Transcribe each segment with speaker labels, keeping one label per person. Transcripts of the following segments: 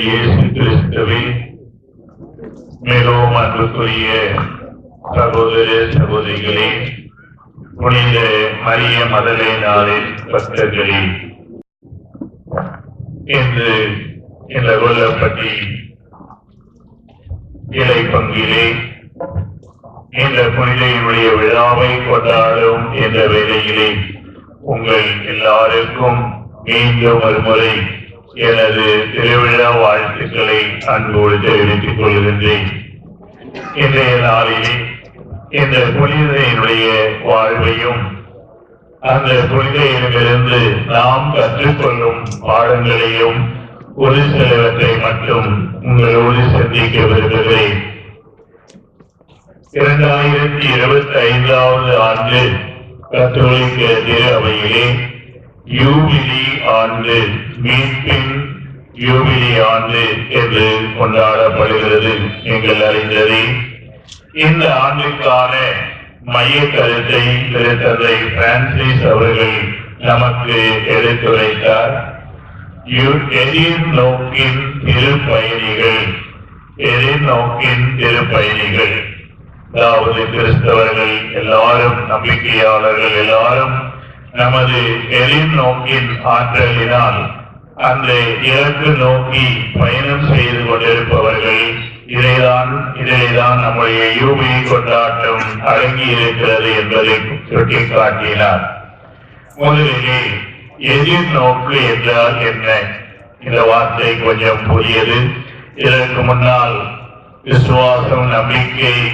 Speaker 1: இயேசு கிறிஸ்துவில் மிகவும் அன்புக்குரிய சகோதர சகோதரிகளே புனித மரிய மதலை நாளில் பக்தர்களே இன்று இந்த கொல்லப்பட்டி இலை பங்கிலே இந்த புனிதையினுடைய விழாவை கொண்டாடும் என்ற வேளையிலே உங்கள் எல்லாருக்கும் மீண்டும் ஒரு முறை எனது திருவிழா வாழ்த்துக்களை அன்போடு தெரிவித்துக் கொள்கின்றேன். இன்றைய நாளிலே இந்த புனிதையினுடைய வாழ்வையும் அந்த புனிதையிடமிருந்து நாம் கற்றுக்கொள்ளும் பாடங்களையும் ஒரு சிலவற்றை மட்டும் உங்களோடு சந்திக்க விரும்புகிறேன் இரண்டாயிரத்தி இருபத்தி ஐந்தாவது ஆண்டு கத்தோலிக்க திரு அவையிலே யூபிலி ஆண்டு மீட்பின் யூபிலி ஆண்டு என்று கொண்டாடப்படுகிறது. நீங்கள் அறிந்ததே இந்த ஆண்டுக்கான மைய கருத்தை திருத்தந்தை பிரான்சிஸ் அவர்கள் நமக்கு எடுத்துரைத்தார் யு- எதிர்நோக்கின் திருப்பயணிகள் எதிர்நோக்கின் திருப்பயணிகள். அதாவது கிறிஸ்தவர்கள் எல்லாரும் நம்பிக்கையாளர்கள் எல்லாரும் நமது எதிர்நோக்கின் ஆற்றலினால் அந்த இலக்கு நோக்கி பயணம் செய்து கொண்டிருப்பவர்கள் இதைதான் இதைதான் நம்முடைய யூபி கொண்டாட்டம் அடங்கி இருக்கிறது என்பதை சுட்டிக்காட்டினார். முதலிலே எதிர்நோக்கு என்றால் என்ன? இந்த வார்த்தை கொஞ்சம் புதியது. இதற்கு முன்னால் விசுவாசம் நம்பிக்கை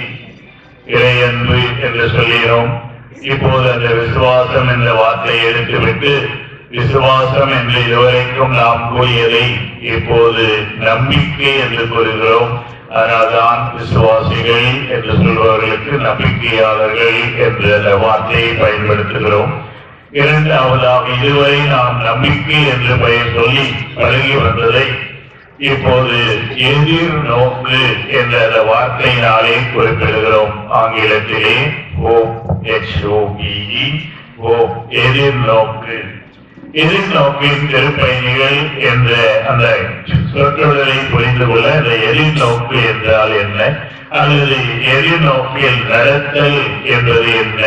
Speaker 1: இறையன்பு என்று சொல்கிறோம். இப்போது அந்த விசுவாசம் என்ற வார்த்தையை எடுத்துவிட்டு விசுவாசம் என்று இதுவரைக்கும் நாம் கூறியதை இப்போது நம்பிக்கை என்று கூறுகிறோம். அதனால்தான் விசுவாசிகள் என்று சொல்பவர்களுக்கு நம்பிக்கையாளர்கள் என்று அந்த வார்த்தையை பயன்படுத்துகிறோம். இரண்டாவதாக இதுவரை நாம் நம்பிக்கை என்று பெயர் சொல்லி பழகி வந்ததை இப்போது எதிர் நோக்கு என்ற அந்த வார்த்தையினாலே குறிப்பிடுகிறோம். ஆங்கிலத்திலே ஓ எச் ஓ எதிர் நோக்கு. திருப்பயணிகள் என்ற அந்த சொற்களை புரிந்து கொள்ள அந்த எதிர்நோக்கு என்றால் என்ன? அல்லது எதிர்நோக்கில் நடத்தல் என்பது என்ன?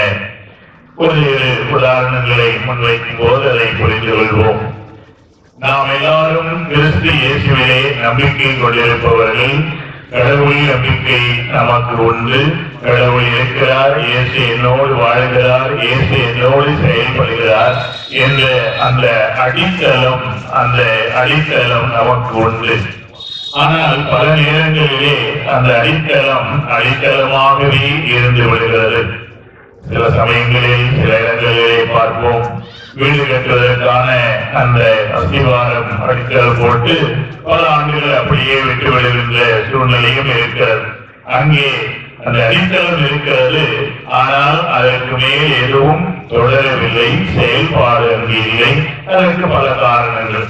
Speaker 1: ஒரு உதாரணங்களை முன்வைக்கும் போது அதை புரிந்து கொள்வோம் நாம் எல்லாரும் கிறிஸ்து இயேசுவிலே நம்பிக்கை கொண்டிருப்பவர்கள். கடவுள் நம்பிக்கை நமக்கு உண்டு. கடவுள் இருக்கிறார் இயேசு என்னோடு வாழ்கிறார் இயேசு என்னோடு செயல்படுகிறார் என்ற அந்த அடித்தளம் அந்த அடித்தளம் நமக்கு உண்டு. ஆனால் பல நேரங்களிலே அந்த அடித்தளம் அடித்தளமாகவே இருந்து விடுகிறது. சில சமயங்களில் சில இடங்களிலே பார்ப்போம். வீடு கட்டுவதற்கான அந்த அஸ்திவாரம் அடிக்கல் போட்டு பல ஆண்டுகள் அப்படியே விட்டு விடுகின்ற சூழ்நிலையும் இருக்கிறது. அங்கே அந்த அடித்தளம் இருக்கிறது. ஆனால் அதற்கு மேல் எதுவும் தொடரவில்லை செயல்பாடு அங்கே இல்லை. அதற்கு பல காரணங்கள்.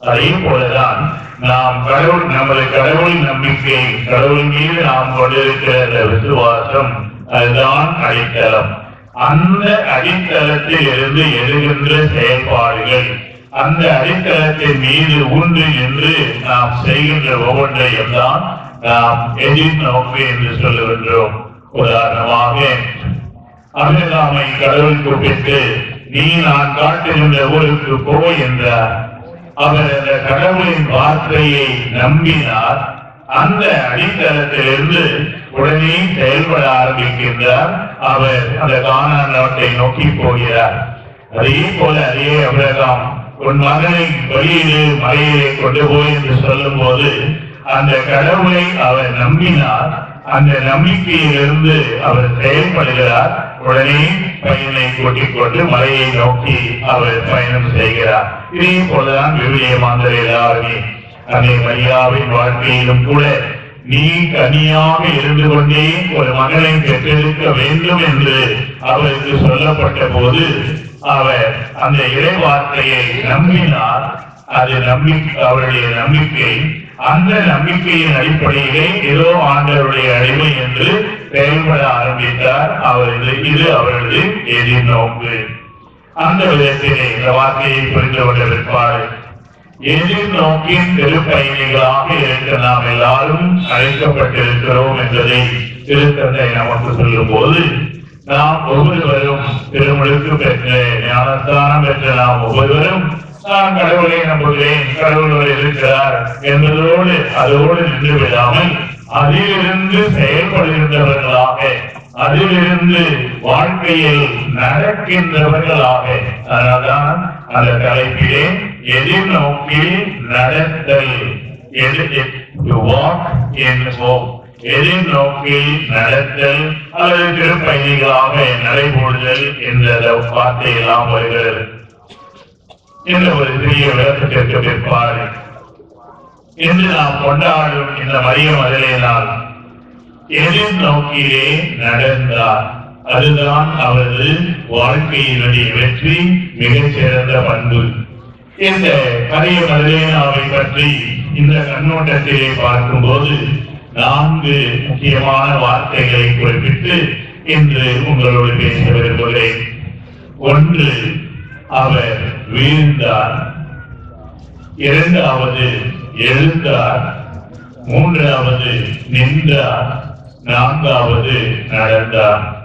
Speaker 1: அதே போலதான் நாம் கடவுள் நமது கடவுள் நம்பிக்கை கடவுள் மீது நாம் கொண்டிருக்கிற அந்த விசுவாசம் அதுதான் அடித்தளம். அந்த அடித்தளத்தில் இருந்து எழுகின்ற செயல்பாடுகள் அந்த அடித்தளத்தின் மீது உண்டு என்று நாம் செய்கின்ற ஒவ்வொன்றையும் தான் நாம் எதிர்நோக்கு என்று சொல்லுகின்றோம். உதாரணமாக அபிரகாமை கடவுள் கூப்பிட்டு நீ நான் காட்டுகின்ற ஊருக்கு போ என்றார் அவர் அந்த கடவுளின் வார்த்தையை நம்பினார் அந்த அடித்தளத்திலிருந்து உடனே செயல்பட ஆரம்பிக்கின்றார். அவர் அந்த கானான் நாட்டை நோக்கி போகிறார். அதே போல அதே அபிரகாம் உன் மகனை வெளியிலே மலையிலே கொண்டு போய் என்று சொல்லும் போது அந்த கடவுளை அவர் நம்பினார். அந்த நம்பிக்கையிலிருந்து அவர் செயல்படுகிறார். உடனே பையனை கூட்டிக் கொண்டு மலையை நோக்கி அவர் பயணம் செய்கிறார். இதே போலதான் விவிலிய மாந்தர் எல்லாருமே. அதே மரியாவின் வாழ்க்கையிலும் கூட நீ தனியாக இருந்து கொண்டே ஒரு மகனை பெற்றெடுக்க வேண்டும் என்று அவருக்கு சொல்லப்பட்ட போது அவர் அந்த இறை வார்த்தையை நம்பினார். அது நம்பி அவருடைய நம்பிக்கை அந்த நம்பிக்கையின் அடிப்படையிலே ஏதோ ஆண்டவருடைய அடிமை என்று செயல்பட ஆரம்பித்தார். அவரது இது அவரது எதிர்நோக்கு அந்த விதத்திலே இந்த வார்த்தையை புரிந்து கொண்ட பிற்பாடு எதிர்நோக்கின் திருப்பயணிகளாக இருக்க நாம் எல்லாரும் அழைக்கப்பட்டிருக்கிறோம் என்பதை திருத்தந்தை நமக்கு சொல்லும் போது நாம் ஒவ்வொருவரும் திருமுழுக்கு பெற்ற ஞானஸ்தானம் பெற்ற நாம் ஒவ்வொருவரும் நான் கடவுளை நம்புகிறேன் கடவுள் இருக்கிறார் என்பதோடு அதோடு நின்று விடாமல் அதிலிருந்து செயல்படுகின்றவர்களாக அதிலிருந்து வாழ்க்கையில் நடக்கின்றவர்களாக அதனால்தான் அந்த தலைப்பிலே எதிர்நோக்கில் நடத்தல் வாக் என்போம் நடத்தல் அல்லது திருப்பயணிகளாக நடைபோடுதல் என்ற வார்த்தை எல்லாம் வருகிறது. என்ற ஒரு சிறிய விளக்கத்திற்கு பிற்பாடு என்று நாம் கொண்டாடும் இந்த மரிய மதுரை நாள் எதிர்நோக்கிலே நடந்தார். அதுதான் அவரது வாழ்க்கையினுடைய வெற்றி மிகச்சிறந்த பண்பு. இந்த கரிய மதுரைனாவை பற்றி இந்த கண்ணோட்டத்திலே பார்க்கும்போது நான்கு முக்கியமான வார்த்தைகளை குறிப்பிட்டு இன்று உங்களோடு பேச விரும்புகிறேன் ஒன்று அவர் வீழ்ந்தார். இரண்டாவது எழுந்தார். மூன்றாவது நின்றார். நான்காவது நடந்தார்.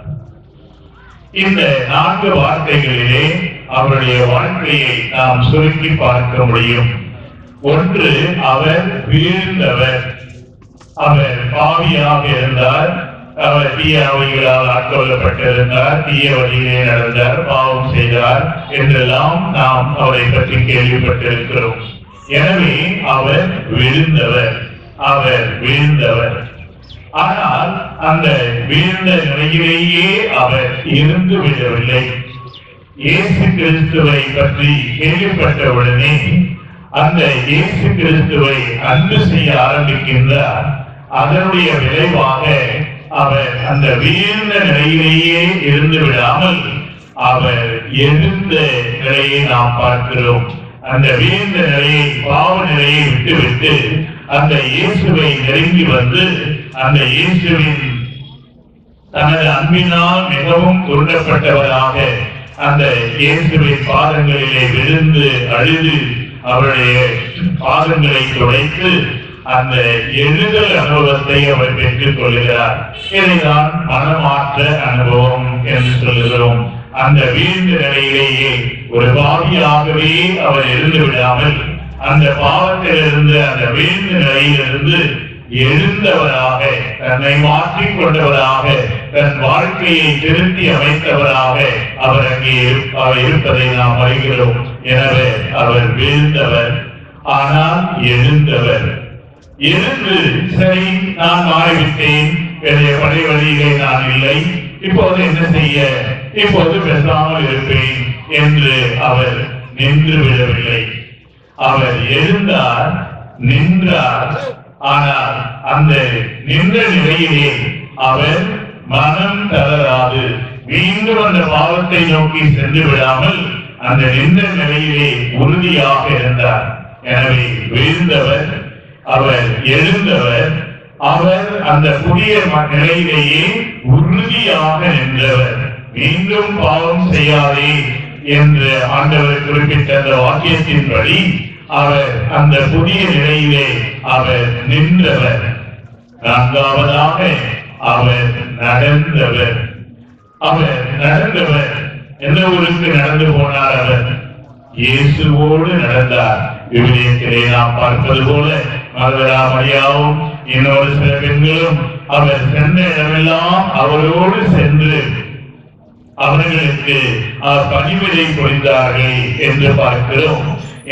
Speaker 1: இந்த நான்கு வார்த்தைகளிலே அவருடைய வாழ்க்கையை நாம் சுருக்கி பார்க்க முடியும். ஒன்று அவர் வீழ்ந்தவர். அவர் பாவியாக இருந்தார். அவர் தீய அவைகளால் ஆட்கொள்ளப்பட்டிருந்தார். தீய வழியிலே நடந்தார் பாவம் செய்தார் என்றெல்லாம் நாம் அவரை பற்றி கேள்விப்பட்டிருக்கிறோம். எனவே அவர் விழுந்தவர். அவர் விழுந்தவர். ஆனால் அந்த வீழ்ந்த நிலையிலேயே அவர் இருந்து விடவில்லை. இயேசு கிறிஸ்துவை பற்றி கேள்விப்பட்டவுடனே அந்த இயேசு கிறிஸ்துவை அன்பு செய்ய ஆரம்பிக்கின்றார். அதனுடைய விளைவாக அவர் அந்த வீழ்ந்த நிலையிலேயே இருந்து விடாமல் அவர் எழுந்த நிலையை நாம் பார்க்கிறோம். அந்த வீழ்ந்த நிலையை பாவ நிலையை விட்டுவிட்டு அந்த இயேசுவை நெருங்கி வந்து அந்த இயேசுவின் தனது அன்பினால் மிகவும் குருடப்பட்டவராக அந்த இயேசுவின் பாதங்களிலே விழுந்து அழுது அவருடைய பாதங்களை துடைத்து அந்த எழுதல் அனுபவத்தை அவர் பெற்றுக் கொள்கிறார். இதைதான் மனமாற்ற அனுபவம் என்று சொல்லுகிறோம். அந்த வீழ்ந்த நிலையிலேயே ஒரு பாவியாகவே அவர் இருந்து விடாமல் அந்த பாவத்திலிருந்து அந்த வீழ்ந்த நிலையிலிருந்து எழுந்தவராக தன்னை மாற்றிக் கொண்டவராக தன் வாழ்க்கையை திருத்தி அமைத்தவராக அவர் அங்கே அவர் இருப்பதை நாம் அறிகிறோம். எனவே அவர் வீழ்ந்தவர் ஆனால் எழுந்தவர். எழுந்து சரி நான் மாறிவிட்டேன் என்னுடைய படை வழியிலே நான் இல்லை இப்போது என்ன செய்ய? இப்போது பேசாமல் இருப்பேன் என்று அவர் நின்று விடவில்லை. அவர் எழுந்தார் நின்றார் ஆனால் அந்த நின்ற நிலையிலே அவர் மனம் தளராது. மீண்டும் அந்த பாவத்தை நோக்கி சென்று விடாமல் அந்த நின்ற நிலையிலே உறுதியாக இருந்தார் எனவே விழுந்தவர் அவர் எழுந்தவர் அவர் அந்த புதிய ம- நிலையிலேயே உறுதியாக நின்றவர். மீண்டும் பாவம் செய்யாதே என்று ஆண்டவர் குறிப்பிட்ட அந்த வாக்கியத்தின்படி அவர் அந்த புதிய நிலையிலே அவர் நின்றவர். நான்காவதாக அவர் நடந்தவர். அவர் நடந்தவர். எந்த ஊருக்கு நடந்து போனார் அவர்? இயேசுவோடு நடந்தார். விவிலியத்திலே நாம் பார்ப்பது போல மகளா மரியாவும் இன்னொரு சில பெண்களும் அவர் சென்ற இடமெல்லாம் அவரோடு சென்று அவர்களுக்கு பணிவிடை புரிந்தார்கள் என்று பார்க்கிறோம்.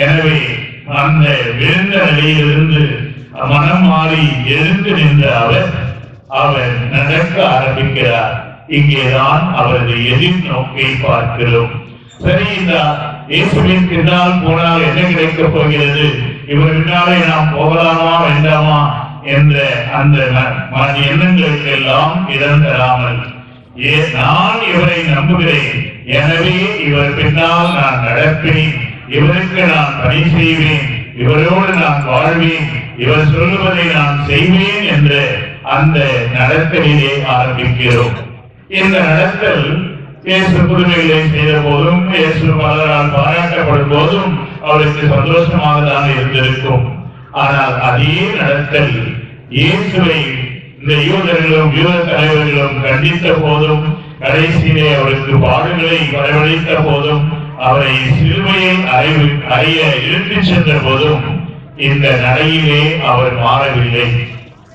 Speaker 1: எனவே அந்த விழுந்த நிலையிலிருந்து மனம் மாறி எழுந்து நின்ற அவர் அவர் நடக்க ஆரம்பிக்கிறார். இங்கேதான் அவரது எதிர்நோக்கை பார்க்கிறோம். சரி இந்த இயேசுவின் பின்னால் போனால் என்ன கிடைக்கப் போகிறது? இவர் பின்னாலே நாம் போகலாமா வேண்டாமா? என்ற அந்த மன எண்ணங்களுக்கு எல்லாம் இறந்தராமல் ஏ நான் இவரை நம்புகிறேன். எனவே இவர் பின்னால் நான் நடப்பேன். இவருக்கு நான் பணி செய்வேன். இவரோடு நான் வாழ்வேன். இவர் சொல்லுவதை நான் செய்வேன் என்ற அந்த நடத்தலிலே ஆரம்பிக்கிறோம். இந்த நடத்தல் இயேசு புதுமைகளை செய்த போதும் இயேசு பலரால் பாராட்டப்படும் போதும் அவருக்கு சந்தோஷமாக தான் இருந்திருக்கும். ஆனால் அதே நடத்தல் இயேசுவை இந்த யூதர்களும் யூத தலைவர்களும் கண்டித்த போதும் கடைசியிலே அவருக்கு பாடுகளை வரவழைத்த போதும் அவரை சிலுவையில் அறிவு அறிய இழுத்து சென்ற போதும் இந்த நடையிலே அவர் மாறவில்லை.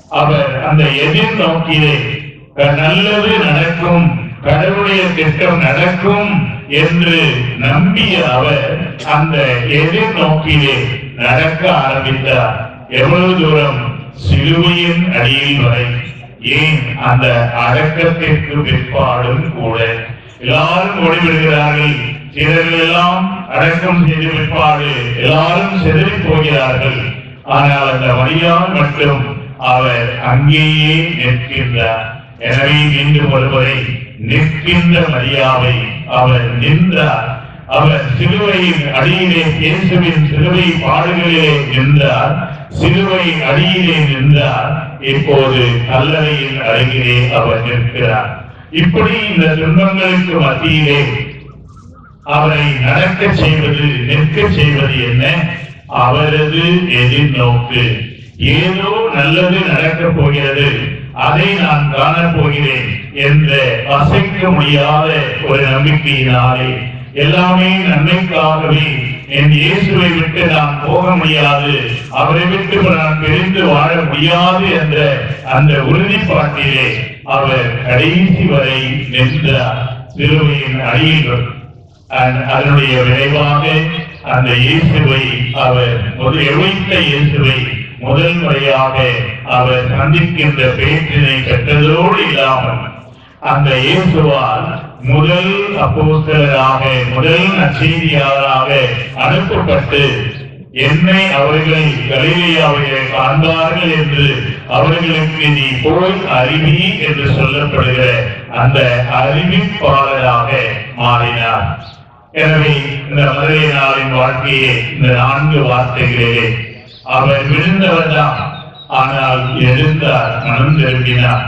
Speaker 1: அவர் அந்த எதிர்நோக்கிலே நல்லது நடக்கும் கடவுளுடைய திட்டம் நடக்கும் என்று நம்பிய அவர் அந்த எதிர்நோக்கிலே நடக்க ஆரம்பித்தார். எவ்வளவு தூரம்? சிலுவையின் அடியில் வரை. ஏன்? அந்த அடக்கத்திற்கு பிற்பாடும் கூட. எல்லாரும் ஓடிவிடுகிறார்கள். சிலர்கள் அடக்கம் செய்து பிற்பாடு எல்லாரும் செதறி போகிறார்கள். ஆனால் அந்த மரியாள் மட்டும் அவர் அங்கேயே நிற்கின்றார். எனவே மீண்டும் ஒருவரை நிற்கின்ற மரியாவை அவர் நின்றார். அவர் சிலுவையின் அடியிலே இயேசுவின் சிலுவை பாடுகளிலே நின்றார். சிலுவை அடியிலே நின்றார். இப்போது கல்லறையின் அருகிலே அவர் நிற்கிறார். இப்படி இந்த துன்பங்களுக்கு மத்தியிலே அவரை நடக்க செய்வது நிற்க செய்வது என்ன? அவரது எதிர்நோக்கு ஏதோ நல்லது நடக்க போகிறது. அதை நான் காணப் போகிறேன் என்ற அசைக்க முடியாத ஒரு நம்பிக்கையினாலே. எல்லாமே நன்மைக்காகவே என் இயேசுவை விட்டு நான் போக முடியாது. அவரை விட்டு நான் பிரிந்து வாழ முடியாது என்ற அந்த உறுதிப்பாட்டிலே அவர் கடைசி வரை நின்ற சிறுவையின் அடியில் அதனுடைய விளைவாக அந்த இயேசுவை அவர் முதல் எழுத்த இயேசுவை முதல் முறையாக அவர் சந்திக்கின்ற பேச்சினை பெற்றதோடு இல்லாமல் அந்த இயேசுவால் முதல் அப்போஸ்தலராக முதல் நச்செய்தியாளராக அனுப்பப்பட்டு என்னை அவர்களை கலிலேயாவிலே காண்பார்கள் என்று அவர்களுக்கு நீ போய் அறிவி என்று சொல்லப்படுகிற அந்த அறிவிப்பாளராக மாறினார். எனவே இந்த மதுரை நாளின் வாழ்க்கையே இந்த நான்கு வார்த்தைகளிலே அவர் விழுந்தவர் தான் ஆனால் எழுந்தார் மனம் திரும்பினார்.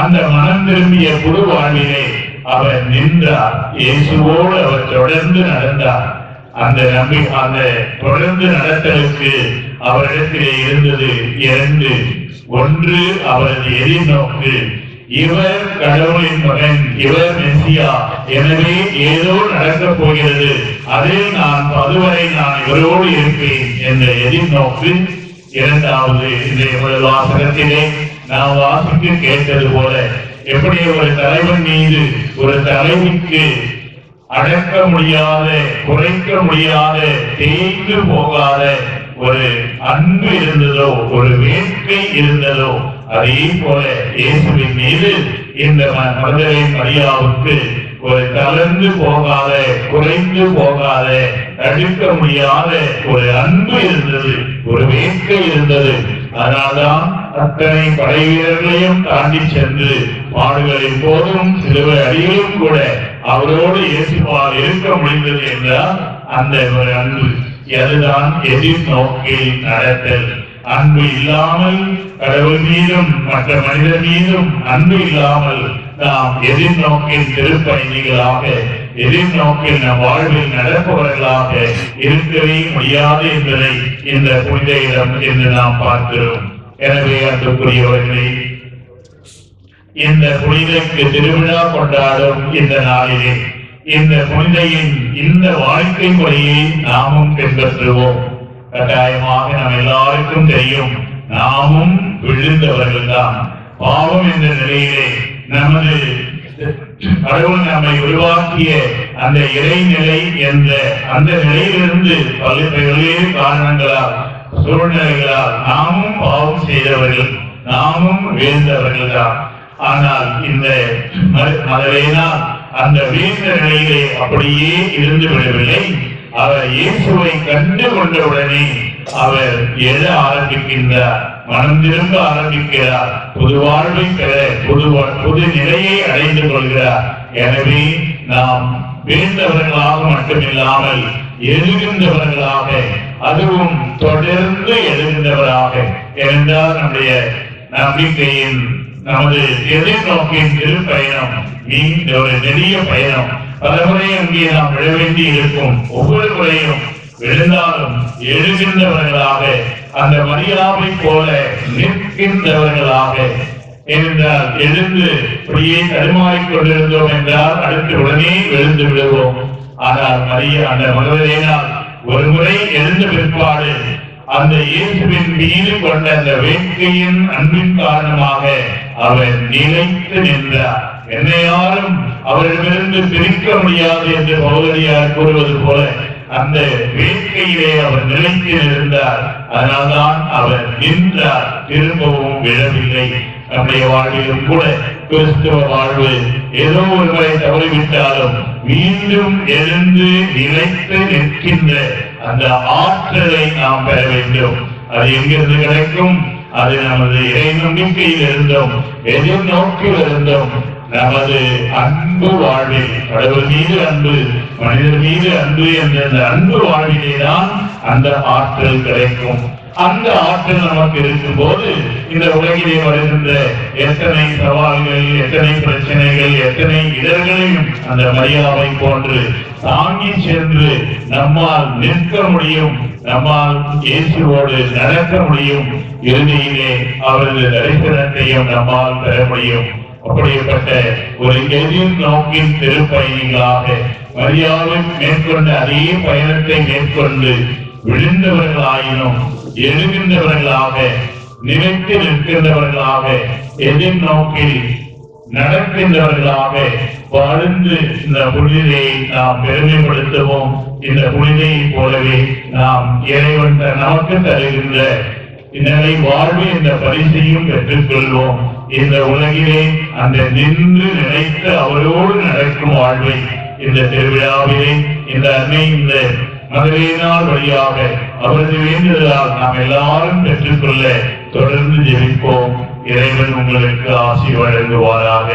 Speaker 1: அந்த மனம் திரும்பிய புது வாழ்விலே அவர் நின்றார். இயேசுவோடு அவர் தொடர்ந்து நடந்தார். அந்த நம்பி அந்த தொடர்ந்து நடத்தலுக்கு அவரிடத்திலே இருந்தது இரண்டு. ஒன்று அவரது எதிர்நோக்கு இவர் கடவுளின் மகன் இவர் மெஸ்ஸியா. எனவே ஏதோ நடக்கப் போகிறது. அதில் நான் அதுவரை நான் இவரோடு இருப்பேன் என்ற எதிர்நோக்கு இரண்டாவது இந்த இவரது வாசகத்திலே நாம் வாசித்து கேட்டது போல எப்படி ஒரு தலைவன் மீது ஒரு தலைவிக்கு அடக்க முடியாத குறைக்க முடியாத தேய்ந்து போகாத ஒரு அன்பு இருந்ததோ ஒரு வேட்கை இருந்ததோ அதே போல இயேசுவின் மீது இந்த ம- மதுரை மரியாவுக்கு ஒரு கலந்து போகாத குறைந்து போகாத தடுக்க முடியாத ஒரு அன்பு இருந்தது ஒரு வேட்கை இருந்தது. அதனால்தான் அத்தனை படை வீரர்களையும் தாண்டி சென்று பாடுகளின் போதும் சிலுவை அடிகளும் கூட அவரோடு இயேசுவால் இருக்க முடிந்தது என்றால் அந்த ஒரு அன்பு. அதுதான் எதிர்நோக்கில் நடத்தல். அன்பு இல்லாமல் கடவுள் மீதும் மற்ற மனிதர் மீதும் அன்பு இல்லாமல் நாம் எதிர்நோக்கில் திருப்பயணிகளாக எதிர்நோக்கில் நம் வாழ்வில் நடப்பவர்களாக இருக்கவே முடியாது என்பதை இந்த புனித இடம் என்று நாம் பார்க்கிறோம். எனவே அன்புக்குரியவர்களே இந்த புனிதைக்கு திருவிழா கொண்டாடும் இந்த நாளிலே இந்த புனிதையின் இந்த வாழ்க்கை முறையை நாமும் பின்பற்றுவோம். கட்டாயமாக நாம் எல்லாரும் எல்லாருக்கும் தெரியும். நாமும் விழுந்தவர்கள் தான் பாவம் என்ற நிலையிலே நமது கடவுள் நம்மை உருவாக்கிய அந்த இறைநிலை என்ற அந்த நிலையிலிருந்து பல்வேறு காரணங்களால் சூழ்நிலைகளால் நாமும் பாவம் செய்தவர்கள் நாமும் வீழ்ந்தவர்கள் தான் ஆனால் இந்த ம- அந்த வீழ்ந்த நிலையிலே அப்படியே இருந்து விடவில்லை. அவர் இயேசுவை கண்டு கொண்டவுடனே அவர் எழ ஆரம்பிக்கின்றார்? மனம் திரும்ப ஆரம்பிக்கிறார். புது வாழ்வை பெற புது புது நிலையை அடைந்து கொள்கிறார். எனவே நாம் வீழ்ந்தவர்களாக மட்டுமில்லாமல் எழுகின்றவர்களாக அதுவும் தொடர்ந்து எழுகின்றவராக என்றால் நம்முடைய நம்பிக்கையின் நமது எதிர்நோக்கின் திருப்பயணம் நீண்ட ஒரு நெடிய பயணம். பல முறை அங்கே நாம் விழ வேண்டி இருக்கும் ஒவ்வொரு முறையும் விழுந்தாலும் எழுகின்றவர்களாக அந்த மரியாதை போல நிற்கின்றவர்களாக ஏனென்றால் எழுந்து இப்படியே தடுமாறிக் கொண்டிருந்தோம் என்றால் அடுத்து உடனே எழுந்து விடுவோம். ஆனால் மரியா அந்த மகதலேனால் ஒரு முறை எழுந்த பிற்பாடு அந்த இயேசுவின் மீது கொண்ட அந்த வேட்கையின் அன்பின் காரணமாக அவர் நிலைத்து நின்றார் என்னை யாரும் அவரிடமிருந்து பிரிக்க முடியாது என்று பௌதரியார் கூறுவது போல அந்த வேட்கையிலே அவர் நிலைத்து இருந்தார் அதனால்தான் அவர் நின்றார். திரும்பவும் விழவில்லை. நம்முடைய வாழ்விலும் கூட கிறிஸ்துவ வாழ்வு ஏதோ ஒருவரை தவறிவிட்டாலும் மீண்டும் எழுந்து நிலைத்து நிற்கின்ற அந்த ஆற்றலை நாம் பெற வேண்டும். அது எங்கிருந்து கிடைக்கும்? அது நமது இறை நம்பிக்கையில் இருந்தோம் எதிர்நோக்கில் இருந்தோம் நமது அன்பு வாழ்வில் கடவுள் மீது அன்பு மனிதர் மீது அன்பு என்ற அந்த அன்பு வாழ்விலே தான் அந்த ஆற்றல் கிடைக்கும். அந்த ஆற்றல் நமக்கு இருக்கும் போது இந்த உலகிலே வருகின்ற எத்தனை சவால்கள் எத்தனை பிரச்சனைகள் எத்தனை இடர்களையும் அந்த மரியாதை போன்று தாங்கி சென்று நம்மால் நிற்க முடியும் நம்மால் இயேசுவோடு நடக்க முடியும். இறுதியிலே அவரது தரிசனத்தையும் நம்மால் பெற முடியும். அப்படிப்பட்ட ஒரு எதிர்நோக்கின் திருப்பயணிகளாக மரியாதை மேற்கொண்ட அதே பயணத்தை மேற்கொண்டு விழுந்தவர்களாயினும் எழுகின்றவர்களாக நிலைத்து நிற்கின்றவர்களாக எதிர்நோக்கில் நடக்கின்றவர்களாக வாழ்ந்து இந்த புனிதை நாம் பெருமைப்படுத்துவோம். இந்த புனிதையை போலவே நாம் இறைவன் நமக்கு தருகின்ற இந்நிலை வாழ்வு என்ற பரிசையும் பெற்றுக்கொள்வோம். இந்த உலகிலே அந்த நின்று நினைத்து அவரோடு நடக்கும் வாழ்வை இந்த திருவிழாவிலே இந்த அன்னை இந்த மதுரையினால் வழியாக அவரது வேண்டுதலால் நாம் எல்லாரும் பெற்றுக்கொள்ள தொடர்ந்து ஜெபிப்போம். இறைவன் உங்களுக்கு ஆசி வழங்குவாராக